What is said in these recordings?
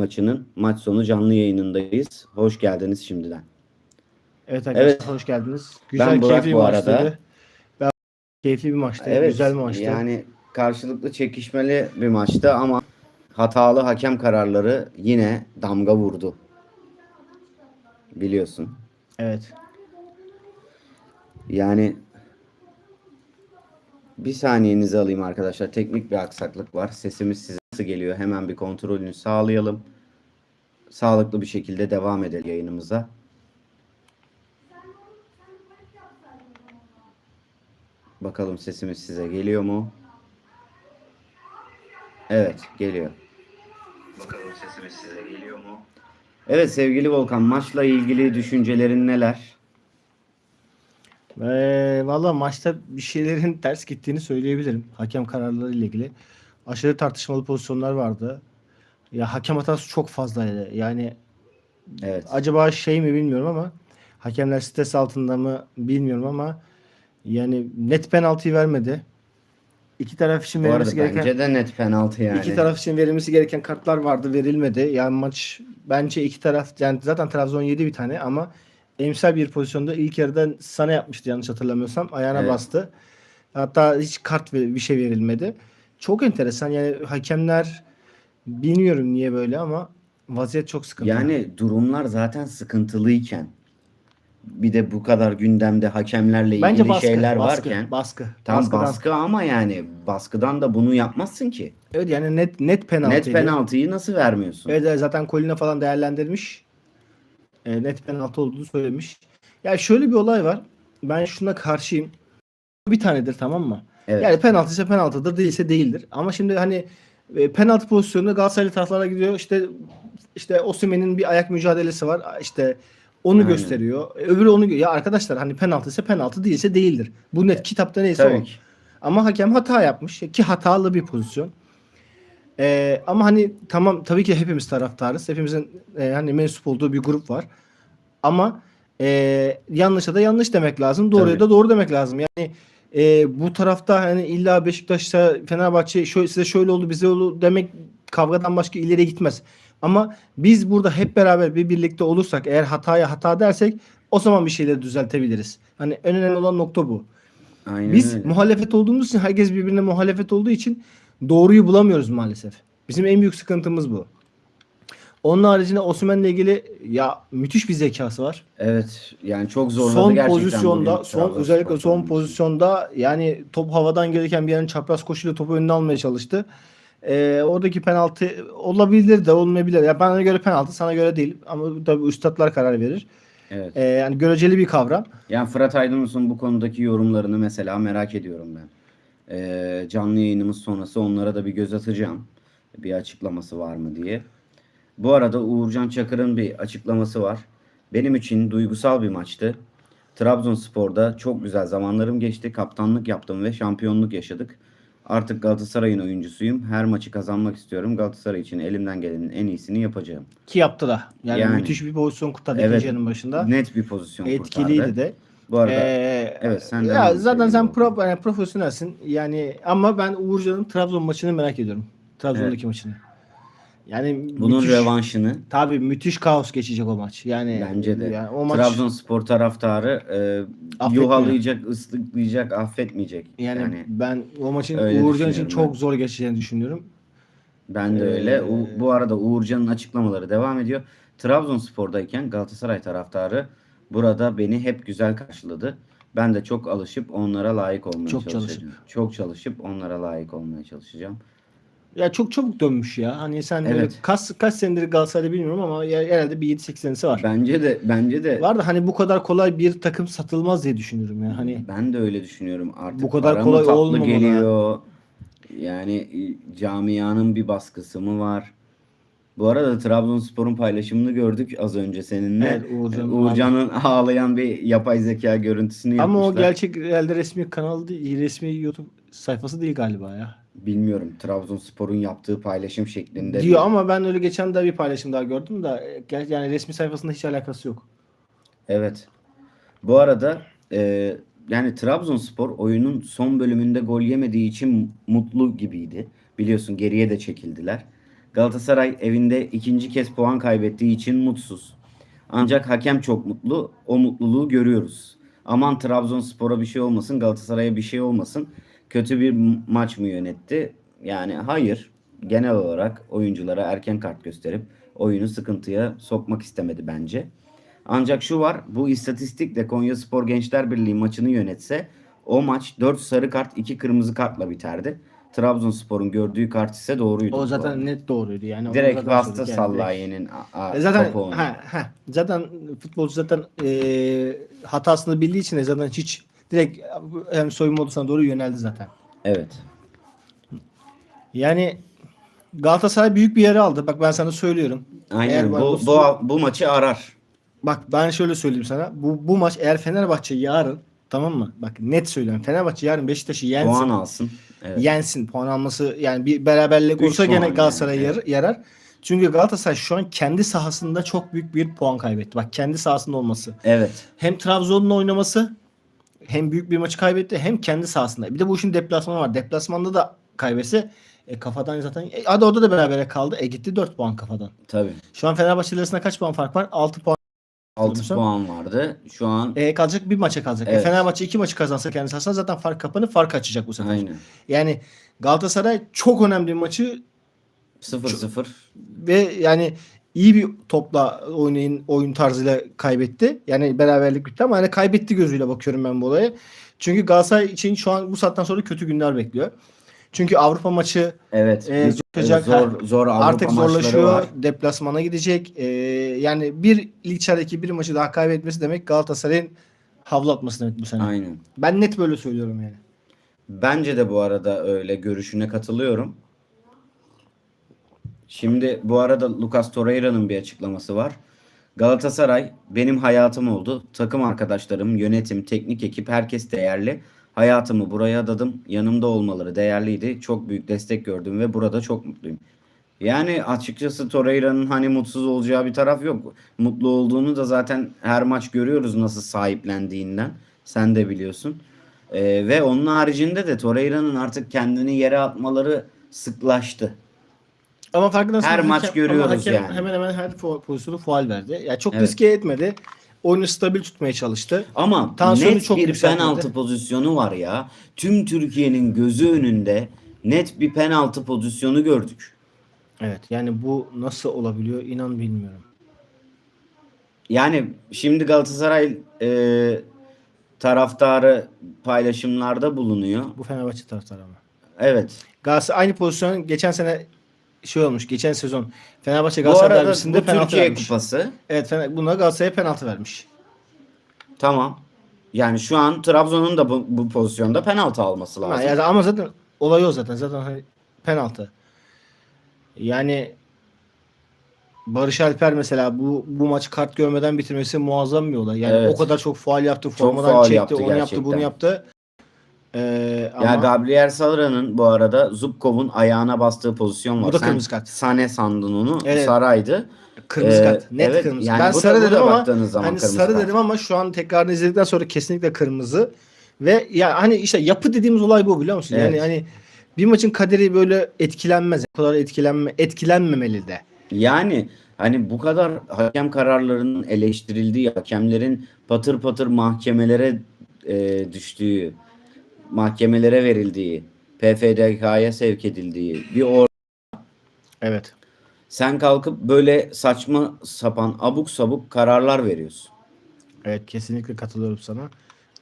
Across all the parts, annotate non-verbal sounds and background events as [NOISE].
maçının maç sonu canlı yayınındayız. Hoş geldiniz şimdiden. Evet arkadaşlar Evet. hoş geldiniz. Güzel Ben Burak keyifli bu arada. maçtı. Ben keyifli bir maçtı. güzel bir maçtı. Yani karşılıklı çekişmeli bir maçtı ama hatalı hakem kararları yine damga vurdu. Biliyorsun. Evet. Yani bir saniyenizi alayım arkadaşlar. Teknik bir aksaklık var. Sesimiz size nasıl geliyor? Hemen bir kontrolünü sağlayalım. Sağlıklı bir şekilde devam edelim yayınımıza. Bakalım sesimiz size geliyor mu? Evet, geliyor. Bakalım sesimiz size geliyor mu? Evet sevgili Volkan, maçla ilgili düşüncelerin neler? Ee, Valla maçta bir şeylerin [LAUGHS] ters gittiğini söyleyebilirim. Hakem kararları ile ilgili. Aşırı tartışmalı pozisyonlar vardı. Ya hakem hatası çok fazlaydı. Yani Evet. acaba şey mi bilmiyorum ama hakemler stres altında mı bilmiyorum ama yani net penaltıyı vermedi. İki taraf için verilmesi gereken bence de net penaltı yani. İki taraf için verilmesi gereken kartlar vardı verilmedi. Yani maç bence iki taraf yani zaten Trabzon yedi bir tane ama emsal bir pozisyonda ilk yarıdan sana yapmıştı yanlış hatırlamıyorsam. Ayağına Evet. bastı. Hatta hiç kart bir şey verilmedi. Çok enteresan yani hakemler bilmiyorum niye böyle ama vaziyet çok sıkıntı. Yani durumlar zaten sıkıntılıyken bir de bu kadar gündemde hakemlerle bence ilgili baskı, şeyler baskı, varken baskı. tam Baskıdan- baskı ama yani baskıdan da bunu yapmazsın ki. Evet yani net net penaltı. Net penaltıyı nasıl vermiyorsun? Evet zaten Kolina falan değerlendirmiş. E, net penaltı olduğunu söylemiş. Ya şöyle bir olay var. Ben şuna karşıyım. Bir tanedir tamam mı? Evet. Yani penaltı ise penaltıdır, değilse değildir. Ama şimdi hani e, penaltı pozisyonu Galatasaraylı taraflara gidiyor. İşte işte Osimhen'in bir ayak mücadelesi var. İşte onu Aynen. gösteriyor. E, Öbürü onu ya arkadaşlar hani penaltı ise penaltı değilse değildir. Bu net kitapta neyse Tabii o. ki. Ama hakem hata yapmış ki hatalı bir pozisyon. Ee, ama hani tamam tabii ki hepimiz taraftarız. Hepimizin e, hani mensup olduğu bir grup var. Ama e, yanlışa da yanlış demek lazım. Doğruya Tabii. da doğru demek lazım. Yani e, bu tarafta hani illa Beşiktaş'ta Fenerbahçe şöyle, size şöyle oldu bize oldu demek kavgadan başka ileriye gitmez. Ama biz burada hep beraber bir birlikte olursak eğer hataya hata dersek o zaman bir şeyleri düzeltebiliriz. Hani en önemli olan nokta bu. Aynen Biz öyle. muhalefet olduğumuz için herkes birbirine muhalefet olduğu için doğruyu bulamıyoruz maalesef. Bizim en büyük sıkıntımız bu. Onun haricinde Osimhen'le ilgili ya müthiş bir zekası var. Evet yani çok zorladı son gerçekten pozisyonda, son özellikle son pozisyonda yani top havadan gelirken bir yerin çapraz koşuyla topu önüne almaya çalıştı. Ee, oradaki penaltı olabilir de olmayabilir. Ya bana göre penaltı, sana göre değil. Ama tabii üstadlar karar verir. Evet. Ee, yani göreceli bir kavram. Yani Fırat Aydınus'un bu konudaki yorumlarını mesela merak ediyorum ben. Ee, canlı yayınımız sonrası onlara da bir göz atacağım. Bir açıklaması var mı diye. Bu arada Uğurcan Çakır'ın bir açıklaması var. Benim için duygusal bir maçtı. Trabzonspor'da çok güzel zamanlarım geçti. Kaptanlık yaptım ve şampiyonluk yaşadık. Artık Galatasaray'ın oyuncusuyum. Her maçı kazanmak istiyorum. Galatasaray için elimden gelenin en iyisini yapacağım. Ki yaptı da. Yani, Yani. müthiş bir pozisyon kurtardı Evet. ikinci başında. Net bir pozisyon Etkiliydi kurtardı. de. Bu arada Ee, evet, sen ya zaten sen pro, yani profesyonelsin. Yani ama ben Uğurcan'ın Trabzon maçını merak ediyorum. Trabzon'daki maçını. Yani bunun müthiş, revanşını tabii müthiş kaos geçecek o maç. Yani Bence de. Yani o maç Trabzonspor taraftarı e, yuhalayacak, ıslıklayacak, affetmeyecek. yani, Yani, ben o maçın Uğurcan için düşünüyorum çok zor geçeceğini düşünüyorum. ben de Ee, öyle. U- bu arada Uğurcan'ın açıklamaları devam ediyor. Trabzonspor'dayken Galatasaray taraftarı burada beni hep güzel karşıladı. Ben de çok alışıp onlara layık olmaya Çok çalışacağım. Çok çalışıp onlara layık olmaya çalışacağım. Ya çok çabuk dönmüş ya. Hani sen böyle Evet. kaç kaç senedir Galatasaray'da bilmiyorum ama ya- herhalde bir 7-8 senesi var. Bence de bence de Var da hani bu kadar kolay bir takım satılmaz diye düşünüyorum ya. Hani Ben de öyle düşünüyorum. Artık Bu kadar kolay olmamalı. geliyor. Yani e, camianın bir baskısı mı var? Bu arada Trabzonspor'un paylaşımını gördük az önce seninle. Evet, Uğurcan- Uğurcan'ın ağlayan bir yapay zeka görüntüsünü Ama o yapmışlar. gerçek herhalde resmi kanal değil, resmi YouTube sayfası değil galiba ya. Bilmiyorum. Trabzonspor'un yaptığı paylaşım şeklinde. Diyor ama ben öyle geçen de bir paylaşım daha gördüm da e, yani resmi sayfasında hiç alakası yok. Evet. Bu arada e, yani Trabzonspor oyunun son bölümünde gol yemediği için mutlu gibiydi. Biliyorsun geriye de çekildiler. Galatasaray evinde ikinci kez puan kaybettiği için mutsuz. Ancak hakem çok mutlu. O mutluluğu görüyoruz. Aman Trabzonspor'a bir şey olmasın, Galatasaray'a bir şey olmasın. Kötü bir maç mı yönetti? Yani hayır. Genel olarak oyunculara erken kart gösterip oyunu sıkıntıya sokmak istemedi bence. Ancak şu var, bu istatistikle Konyaspor Gençler Birliği maçını yönetse o maç 4 sarı kart, 2 kırmızı kartla biterdi. Trabzonspor'un gördüğü kart ise doğruydu. O zaten arada. net doğruydu yani. Direkt bastı yani. Sallaye'nin E zaten onu. ha, ha, zaten futbolcu zaten e, hatasını bildiği için zaten hiç direkt hem soyunma odasına doğru yöneldi zaten. Evet. Yani Galatasaray büyük bir yere aldı. Bak ben sana söylüyorum. Aynen. Eğer bu, Barbaros- bu, bu maçı arar. Bak ben şöyle söyleyeyim sana. Bu bu maç eğer Fenerbahçe yarın tamam mı? Bak net söylüyorum. Fenerbahçe yarın Beşiktaş'ı yensin. Puan alsın. Evet. Yensin. Puan alması yani bir beraberlik olsa gene yani, Galatasaray'a evet. yar- yarar. Çünkü Galatasaray şu an kendi sahasında çok büyük bir puan kaybetti. Bak kendi sahasında olması. Evet. Hem Trabzon'un oynaması hem büyük bir maçı kaybetti hem kendi sahasında. Bir de bu işin deplasmanı var. Deplasmanda da kaybetse e, kafadan zaten e, hadi orada da berabere kaldı. E gitti 4 puan kafadan. Tabii. Şu an Fenerbahçe arasında kaç puan fark var? 6 puan. 6 Hatırlıyorsam. puan vardı. Şu an E, kalacak bir maça kalacak. E, Evet. Fenerbahçe iki maçı kazansa kendi sahasında zaten fark kapanıp fark açacak bu sefer. aynen. Yani Galatasaray çok önemli bir maçı 0-0. ve yani iyi bir topla oynayın oyun tarzıyla kaybetti. Yani beraberlik bitti ama yani kaybetti gözüyle bakıyorum ben bu olaya. Çünkü Galatasaray için şu an bu saatten sonra kötü günler bekliyor. Çünkü Avrupa maçı Evet. E, zorlayacak. zor zor Avrupa artık zorlaşıyor. var. Deplasmana gidecek. E, yani bir lig içerideki bir maçı daha kaybetmesi demek Galatasaray'ın havlu atması demek bu sene. Aynen. Ben net böyle söylüyorum yani. Bence de bu arada öyle görüşüne katılıyorum. Şimdi bu arada Lucas Torreira'nın bir açıklaması var. Galatasaray benim hayatım oldu. Takım arkadaşlarım, yönetim, teknik ekip herkes değerli. Hayatımı buraya adadım. Yanımda olmaları değerliydi. Çok büyük destek gördüm ve burada çok mutluyum. Yani açıkçası Torreira'nın hani mutsuz olacağı bir taraf yok. Mutlu olduğunu da zaten her maç görüyoruz nasıl sahiplendiğinden. Sen de biliyorsun. Ee, ve onun haricinde de Torreira'nın artık kendini yere atmaları sıklaştı. Ama farkındasın. Her maç ama görüyoruz hakem yani. Hemen hemen her pozisyonu faal verdi. Yani çok Evet. riske etmedi. Oyunu stabil tutmaya çalıştı. Ama Tansiyonu net çok bir penaltı pozisyonu var ya. Tüm Türkiye'nin gözü önünde net bir penaltı pozisyonu gördük. Evet yani bu nasıl olabiliyor inan bilmiyorum. Yani şimdi Galatasaray e, taraftarı paylaşımlarda bulunuyor. Bu Fenerbahçe taraftarı ama. Evet. Galatasaray aynı pozisyon geçen sene şey olmuş. Geçen sezon Fenerbahçe Galatasaray derbisinde bu penaltı Türkiye vermiş. Kupası. Evet Fener, buna Galatasaray'a penaltı vermiş. Tamam. Yani şu an Trabzon'un da bu, bu pozisyonda penaltı alması lazım. Ha, yani ama zaten olay o zaten. Zaten hani penaltı. Yani Barış Alper mesela bu bu maç kart görmeden bitirmesi muazzam bir olay. Yani Evet. o kadar çok faal yaptı, formadan faul çekti, yaptı onu yaptı, gerçekten. bunu yaptı. Ee, Ya ama Gabriel Sara'nın bu arada Zubkov'un ayağına bastığı pozisyon var. Bu da kırmızı kart. Sane sandın onu. Evet. Saraydı. kırmızı Ee, kart, net evet, kırmızı. yani ben sarı dedim ama zaman hani sarı kart. dedim ama şu an tekrarını izledikten sonra kesinlikle kırmızı. Ve ya hani işte yapı dediğimiz olay bu biliyor musun? Yani Evet. hani bir maçın kaderi böyle etkilenmez. Bu kadar etkilenme etkilenmemeli de. Yani hani bu kadar hakem kararlarının eleştirildiği, hakemlerin patır patır mahkemelere e, düştüğü, mahkemelere verildiği, PFDK'ya sevk edildiği bir or Evet. sen kalkıp böyle saçma sapan abuk sabuk kararlar veriyorsun. Evet kesinlikle katılıyorum sana.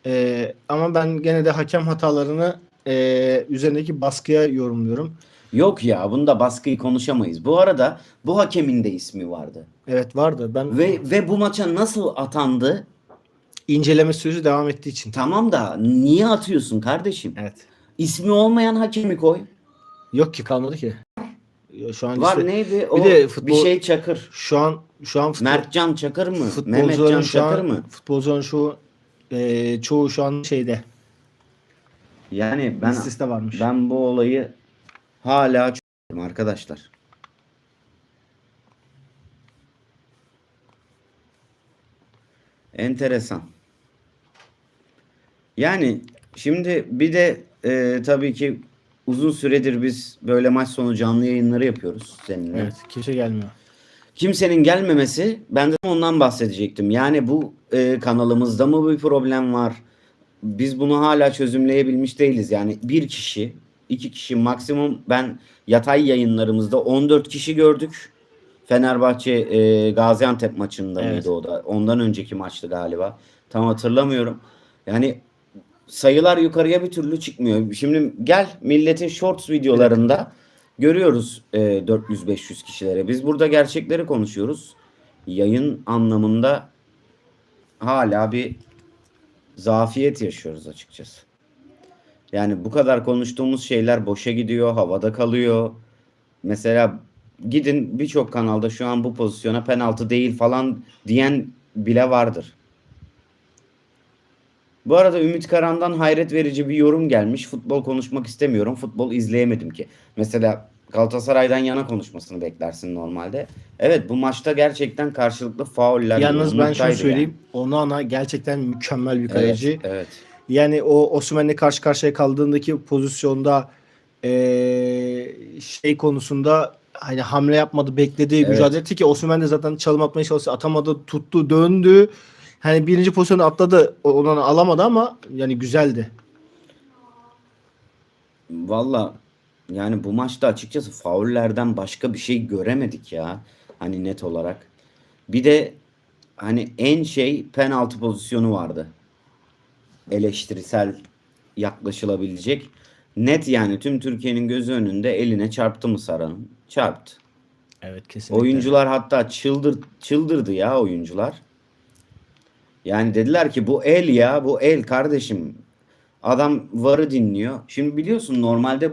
Ee, ama ben gene de hakem hatalarını e, üzerindeki baskıya yorumluyorum. Yok ya bunda baskıyı konuşamayız. Bu arada bu hakemin de ismi vardı. Evet vardı. Ben Ve ve bu maça nasıl atandı? İnceleme süreci devam ettiği için. Tamam da niye atıyorsun kardeşim? Evet. İsmi olmayan hakemi koy. Yok ki kalmadı ki. Şu an Var işte- neydi? O bir de futbol- şey Çakır. şu an şu an futbol, Mertcan Çakır mı? futbolcuların Mehmetcan şu Çakır an mı? futbolcuların şu e, çoğu şu an şeyde Yani ben listesinde varmış. ben bu olayı hala çözüyorum arkadaşlar. Enteresan. Yani şimdi bir de e, tabii ki uzun süredir biz böyle maç sonu canlı yayınları yapıyoruz seninle. Evet. Kimse gelmiyor. Kimsenin gelmemesi ben de ondan bahsedecektim. Yani bu e, kanalımızda mı bir problem var? Biz bunu hala çözümleyebilmiş değiliz. Yani bir kişi, iki kişi maksimum ben yatay yayınlarımızda 14 kişi gördük. Fenerbahçe e, Gaziantep maçında Evet. mıydı o da? Ondan önceki maçtı galiba. Tam hatırlamıyorum. Yani sayılar yukarıya bir türlü çıkmıyor. Şimdi gel milletin shorts videolarında görüyoruz e, 400-500 kişilere. Biz burada gerçekleri konuşuyoruz. Yayın anlamında hala bir zafiyet yaşıyoruz açıkçası. Yani bu kadar konuştuğumuz şeyler boşa gidiyor, havada kalıyor. Mesela gidin birçok kanalda şu an bu pozisyona penaltı değil falan diyen bile vardır. Bu arada Ümit Karan'dan hayret verici bir yorum gelmiş. Futbol konuşmak istemiyorum. Futbol izleyemedim ki. Mesela Galatasaray'dan yana konuşmasını beklersin normalde. Evet bu maçta gerçekten karşılıklı fauller. Yalnız ben şunu söyleyeyim. Onana gerçekten mükemmel bir yani. kaleci. Evet, evet. Yani o Osimhen'le karşı karşıya kaldığındaki pozisyonda eee, şey konusunda hani hamle yapmadı, bekledi, Evet. mücadele etti ki Osimhen de zaten çalım atmaya çalıştı, atamadı, tuttu, döndü. Hani birinci pozisyonu atladı, onu alamadı ama yani güzeldi. Valla yani bu maçta açıkçası faullerden başka bir şey göremedik ya. Hani net olarak. Bir de hani en şey penaltı pozisyonu vardı. Eleştirisel yaklaşılabilecek. Net yani tüm Türkiye'nin gözü önünde eline çarptı mı Saran'ın? Çarptı. Evet kesinlikle. Oyuncular hatta çıldır çıldırdı ya oyuncular. Yani dediler ki bu el ya bu el kardeşim. Adam VAR'ı dinliyor. Şimdi biliyorsun normalde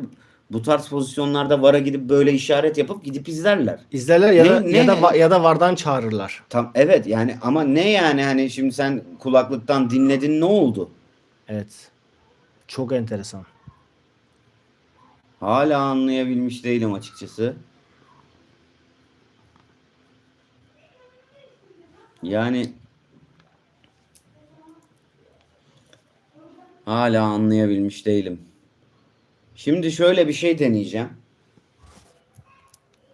bu- tarz pozisyonlarda VAR'a gidip böyle işaret yapıp gidip izlerler. İzlerler ya Ne- da ne? ya da ya da vardan çağırırlar. Tam evet yani ama ne yani hani şimdi sen kulaklıktan dinledin ne oldu? Evet. Çok enteresan. Hala anlayabilmiş değilim açıkçası. Yani hala anlayabilmiş değilim. Şimdi şöyle bir şey deneyeceğim.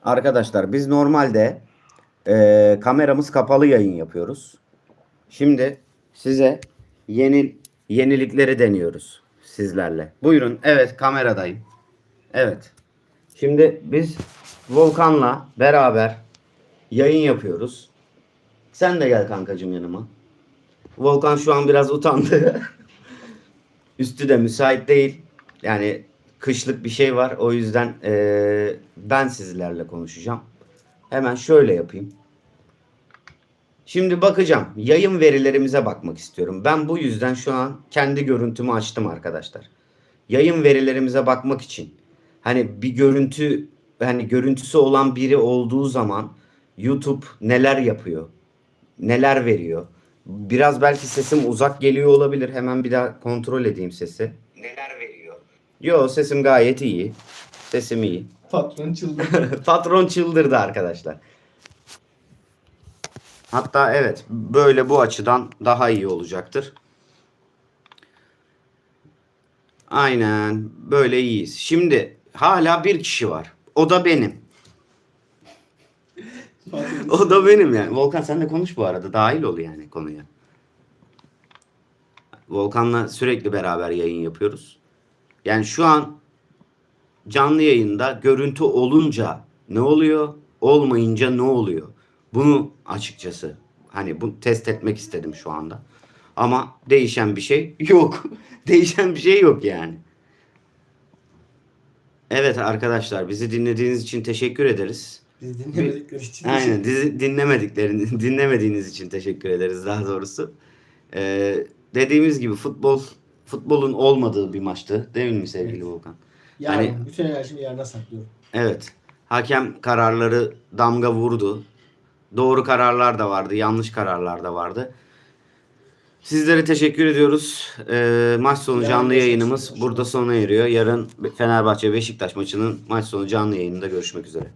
Arkadaşlar biz normalde eee, kameramız kapalı yayın yapıyoruz. Şimdi size yeni yenilikleri deniyoruz sizlerle. Buyurun. Evet kameradayım. Evet. Şimdi biz Volkan'la beraber yayın yapıyoruz. Sen de gel kankacığım yanıma. Volkan şu an biraz utandı. [LAUGHS] Üstü de müsait değil. Yani kışlık bir şey var. O yüzden eee, ben sizlerle konuşacağım. Hemen şöyle yapayım. Şimdi bakacağım. Yayın verilerimize bakmak istiyorum. Ben bu yüzden şu an kendi görüntümü açtım arkadaşlar. Yayın verilerimize bakmak için hani bir görüntü hani görüntüsü olan biri olduğu zaman YouTube neler yapıyor? Neler veriyor? Biraz belki sesim uzak geliyor olabilir. Hemen bir daha kontrol edeyim sesi. Neler veriyor? Yo sesim gayet iyi. Sesim iyi. Patron çıldırdı. [LAUGHS] Patron çıldırdı arkadaşlar. Hatta evet böyle bu açıdan daha iyi olacaktır. Aynen böyle iyiyiz. Şimdi hala bir kişi var. O da benim. O da benim yani. Volkan sen de konuş bu arada. Dahil ol yani konuya. Volkan'la sürekli beraber yayın yapıyoruz. Yani şu an canlı yayında görüntü olunca ne oluyor? Olmayınca ne oluyor? Bunu açıkçası hani bu test etmek istedim şu anda. Ama değişen bir şey yok. [LAUGHS] değişen bir şey yok yani. Evet arkadaşlar bizi dinlediğiniz için teşekkür ederiz. Biz dinlemedikleri için. Aynen dizi dinlemediklerini [LAUGHS] dinlemediğiniz için teşekkür ederiz daha doğrusu. Ee, dediğimiz gibi futbol futbolun olmadığı bir maçtı değil mi sevgili Evet. Volkan? Yarın Hani- bütün enerjimi yarına saklıyorum. Evet. Hakem kararları damga vurdu. Doğru kararlar da vardı, yanlış kararlar da vardı. Sizlere teşekkür ediyoruz. Ee, maç sonu canlı yayınımız burada sona eriyor. Yarın Fenerbahçe Beşiktaş maçının maç sonu canlı yayınında görüşmek üzere.